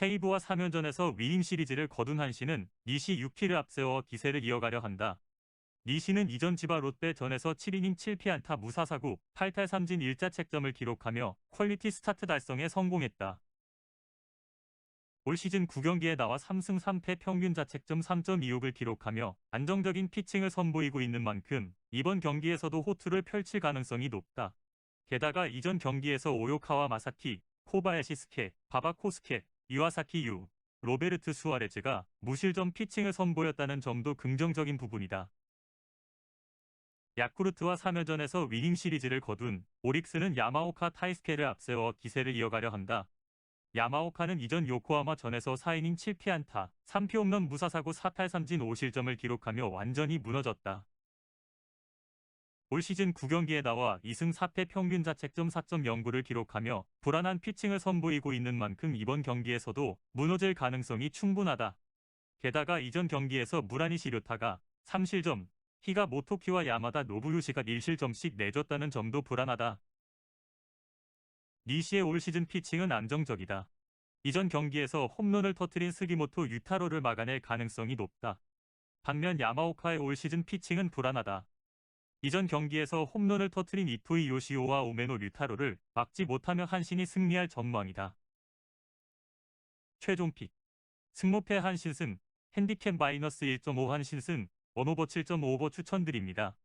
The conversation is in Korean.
세이브와 3연전에서 위닝 시리즈를 거둔 한신은 니시 6키를 앞세워 기세를 이어가려 한다. 니시는 이전 지바 롯데전에서 7이닝 7피안타 무사사구 8탈 3진 1자 책점을 기록하며 퀄리티 스타트 달성에 성공했다. 올 시즌 9경기에 나와 3승 3패 평균 자책점 3.26을 기록하며 안정적인 피칭을 선보이고 있는 만큼 이번 경기에서도 호투를 펼칠 가능성이 높다. 게다가 이전 경기에서 오요카와 마사키, 코바야시 스케, 바바코스케, 이와사키 유, 로베르트 수아레즈가 무실점 피칭을 선보였다는 점도 긍정적인 부분이다. 야쿠르트와 3회전에서 위닝 시리즈를 거둔 오릭스는 야마오카 타이스케를 앞세워 기세를 이어가려 한다. 야마오카는 이전 요코하마 전에서 4이닝 7피안타, 3피 홈런 무사사구 4탈 3진 5실점을 기록하며 완전히 무너졌다. 올 시즌 9경기에 나와 2승 4패 평균 자책점 4.09를 기록하며 불안한 피칭을 선보이고 있는 만큼 이번 경기에서도 무너질 가능성이 충분하다. 게다가 이전 경기에서 무라니 시료타가 3실점, 히가 모토키와 야마다 노부유시가 1실점씩 내줬다는 점도 불안하다. 니시의 올 시즌 피칭은 안정적이다. 이전 경기에서 홈런을 터트린 스기모토 유타로를 막아낼 가능성이 높다. 반면 야마오카의 올 시즌 피칭은 불안하다. 이전 경기에서 홈런을 터트린 이토이 요시오와 오메노 류타로를 막지 못하며 한신이 승리할 전망이다. 최종 픽 승모패 한신승 핸디캡 마이너스 1.5 한신승 원오버 7.5버 추천드립니다.